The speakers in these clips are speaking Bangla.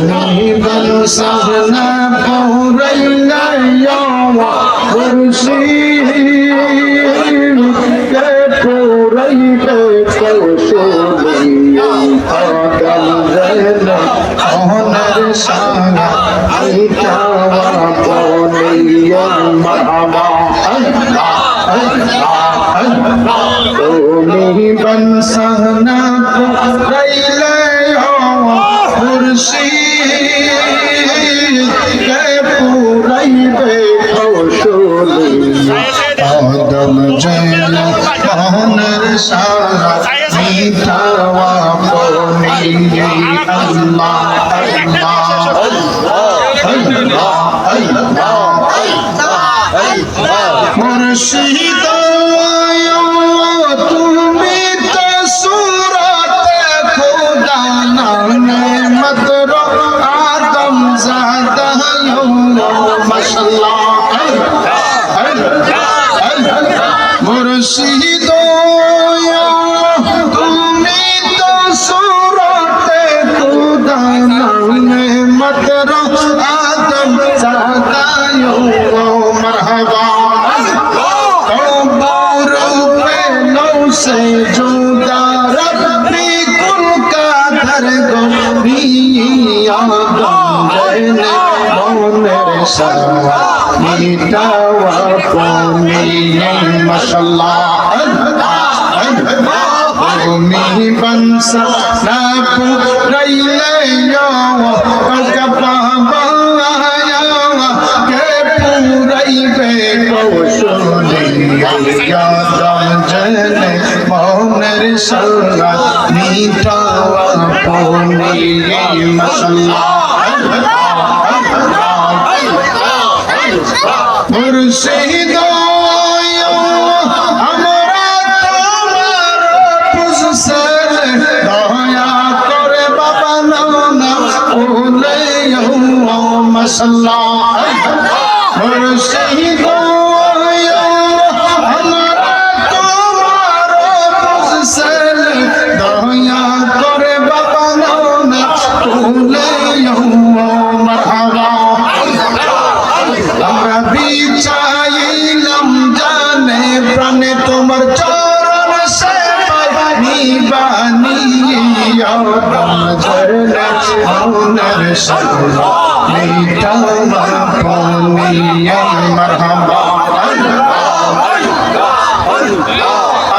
তুমি বলসানা পৌরাইলা ইয়াওয়া খুরশি কে পৌরাইবে কৌশলিয়া আদম জেনা অহনার সাঙ্গা আইতাওয়া বলিয়া মামা আল্লাহ আল্লাহ আল্লাহ তুমি পৌরাইলা ইয়াওয়া খুরশি পৌরাইবে আদম আল্লাহ আল্লাহ মুর্শিদ মাশাল্লাহ الله انت وقومي ما شاء الله قومي بنسى نابو ريلي يوم فالكبا بايا মুর্শিদ আমরা তোমার পুজসল দয়া করে বাবা নানা ওলে মশলা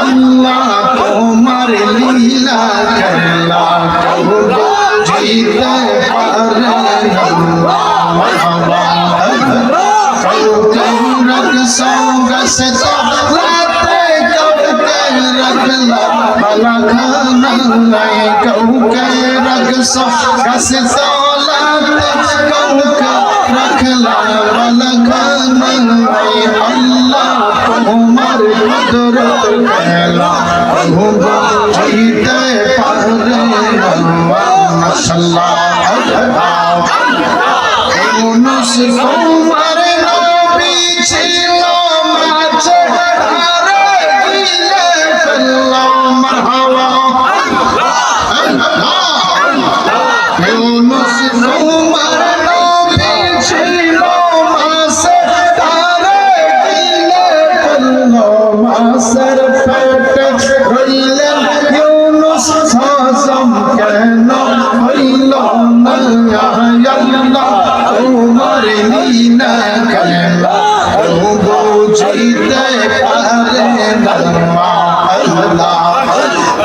আল্লাহ তোমার লীলা খেলা কবো জিতে পারে আল্লাহ মারহাবা रग संग से लाते कब के रगला भला खाना से लाते कब के रखला भला खाना लाए अल्लाह उमर कुदरत कहला भूग जीते पारे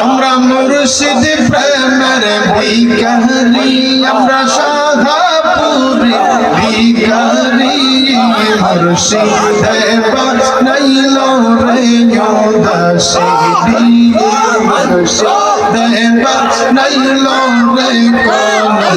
আমরা মুর্শিদ প্রেমের ভিখারি আমরা সাধাপুরি ভিখারি মুর্শিদ নাইল রে দাসী মুর্শিদ নাইল রে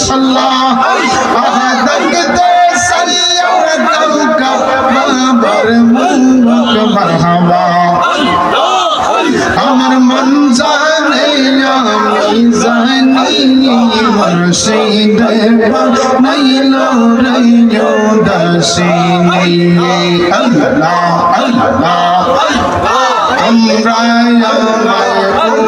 মাশাল্লাহ আহাদাকে সাইয়্যিদাল কাবার মুখ মারহাবা আমার মন জানে আমি জানি মুর্শিদ নাইল রাইয়ো দাসিনি আল্লাহ আল্লাহ। আল্লাহ আমরা আমার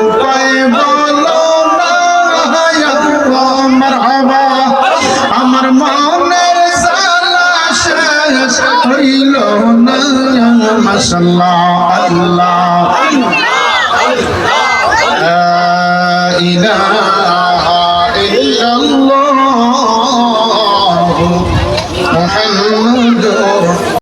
মাশাআল্লাহ আল্লাহ।